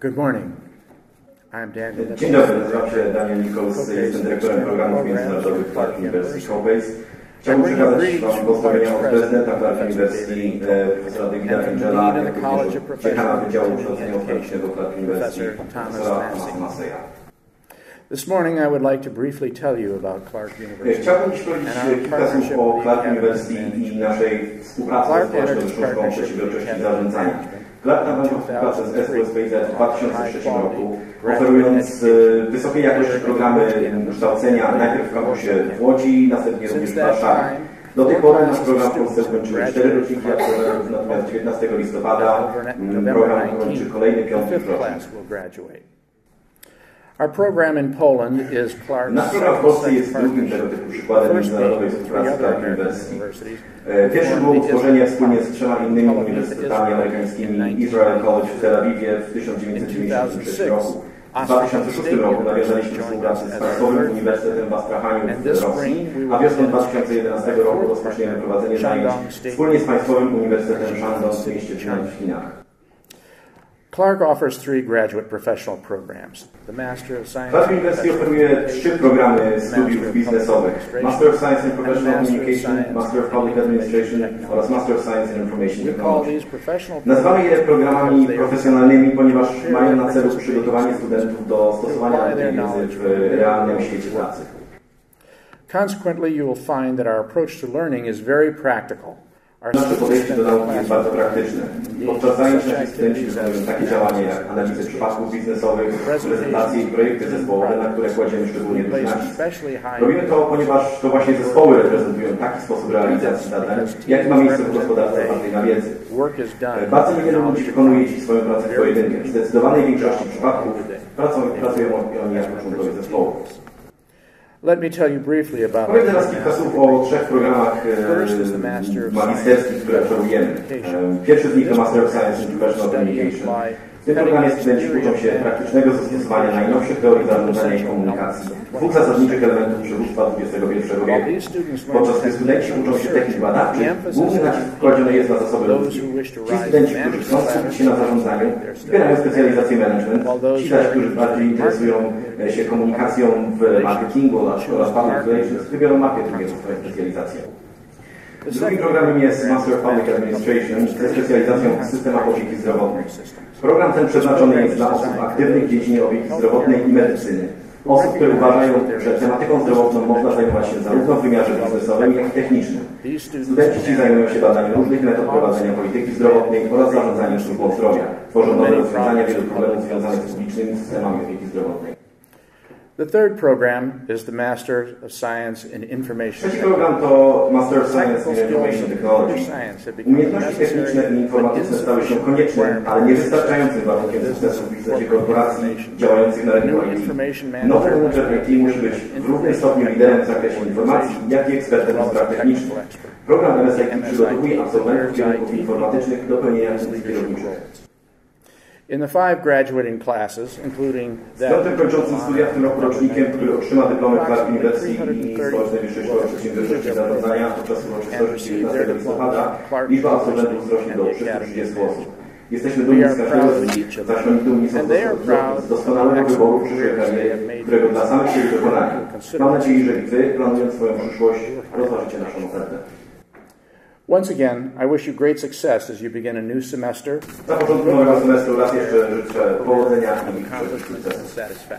Good morning. I'm Daniel Dzień dobry, nazywam się Daniel Nichols, jestem dyrektorem programów międzynarodowych Clark University Cobase. Chciałbym przekazać Wam pozdrowienia od prezydenta Clark University, profesora Davida Angela, jak również od dziekana Wydziału Kształcenia Uprawicznego Clark University, profesora Thomasa Masseya. This morning I would like to briefly tell you about Clark University. Chciałbym dziś powiedzieć kilka słów o Clark University i naszej współpracy ze Społecznością Szkołą Przedsiębiorczości i Zarządzania. Clark nawiązał współpracę z SWSPZ w 2003 roku, oferując e, wysokiej jakości programy kształcenia najpierw w kampusie w Łodzi, następnie również w Warszawie. Do tej pory nasz program w Polsce kończyły cztery roczniki absolwentów, natomiast 19 listopada mm, program kończy kolejny piąty rocznik. Our program in Poland is Clark's Nasz program w Polsce jest drugim tego typu przykładem międzynarodowej współpracy University. universities. E, formed the utworzenie wspólnie z trzema innymi uniwersytetami amerykańskimi Israel College w Tel Awiwie w 1996 roku. W 2006 roku nawiązaliśmy współpracę z Państwowym Uniwersytetem w Astrachaniu w Rosji, a wiosną 2011 roku rozpoczniemy prowadzenie zajęć wspólnie z Państwowym Uniwersytetem Shandong w mieście w Chinach. Clark offers three graduate professional programs. The Master of Science Clark in University Professional oferuje trzy programy studiów Master of biznesowych. Master of Science in Professional Communication, Master of Public Administration oraz Master of Science in Information We call Technology. these professional Nazywamy je programami because they are profesjonalnymi, ponieważ mają na celu przygotowanie studentów do stosowania tej wiedzy w realnym świecie pracy. Consequently, you will find that our approach to learning is very practical. Nasze podejście do nauki jest bardzo praktyczne. Podczas zajęć nasi studenci wykonują takie działania jak analizy przypadków biznesowych, prezentacje i projekty zespołowe, na które kładziemy szczególnie duży nacisk. Robimy to, ponieważ to właśnie zespoły reprezentują taki sposób realizacji zadań, jaki ma miejsce w gospodarce opartej na wiedzy. Bardzo niewiele ludzi wykonuje dziś swoją pracę w pojedynkę. W zdecydowanej większości przypadków pracą, pracują oni jako członkowie zespołu. Let me tell you briefly about our teraz kilka słów o trzech programach magisterskich, które Pierwszy z nich to Master of Science in Professional Communication. Programie studenci uczą się praktycznego zastosowania najnowszych teorii zarządzania i komunikacji, dwóch zasadniczych elementów przywództwa XXI wieku. Podczas gdy studenci uczą się technik badawczych, główny nacisk kładziony jest na zasoby ludzkie. Ci studenci, którzy chcą skupić się na zarządzaniu, wybierają specjalizację management, ci zaś, którzy bardziej interesują się komunikacją w marketingu oraz oraz public relations, wybiorą marketing jako swoją specjalizację. Drugim programem jest Master of Public Administration ze specjalizacją w systemach opieki zdrowotnej. Program ten przeznaczony jest dla osób aktywnych w dziedzinie opieki zdrowotnej i medycyny. Osób, które uważają, że tematyką zdrowotną można zajmować się zarówno w wymiarze biznesowym, jak i technicznym. Studenci ci zajmują się badaniem różnych metod prowadzenia polityki zdrowotnej oraz zarządzaniem służbą zdrowia. Tworzą nowe rozwiązania wielu problemów związanych z publicznymi systemami opieki zdrowotnej. The third program is the Master of Science in Information Trzeci program to Master of Science in Information Technology. Umiejętności techniczne i informatyczne stały się koniecznym, ale niewystarczającym warunkiem sukcesu w biznesie korporacji działających na rynku IT. Nowy menedżer IT musi być w równym stopniu liderem w zakresie informacji, jak i ekspertem w sprawach technicznych. Program MSIT przygotowuje absolwentów kierunków informatycznych do pełnienia funkcji kierowniczych. In the five graduating classes, including that kończącym studia w tym roku rocznikiem, który otrzyma dyplomy Clark University i Społecznej Szkoły Przedsiębiorczości Zarządzania podczas uroczystości 19 listopada, liczba absolwentów wzrośnie do 330 osób. Jesteśmy dumni z każdego z nich, zaś oni dumni są z doskonałego wyboru przyszłej kariery, którego dla samych siebie dokonali. Mam nadzieję, że i Wy, planując swoją przyszłość, rozważycie naszą ofertę. Once again, I wish you great success as you begin a new semester nowego semestru raz jeszcze życzę powodzenia i.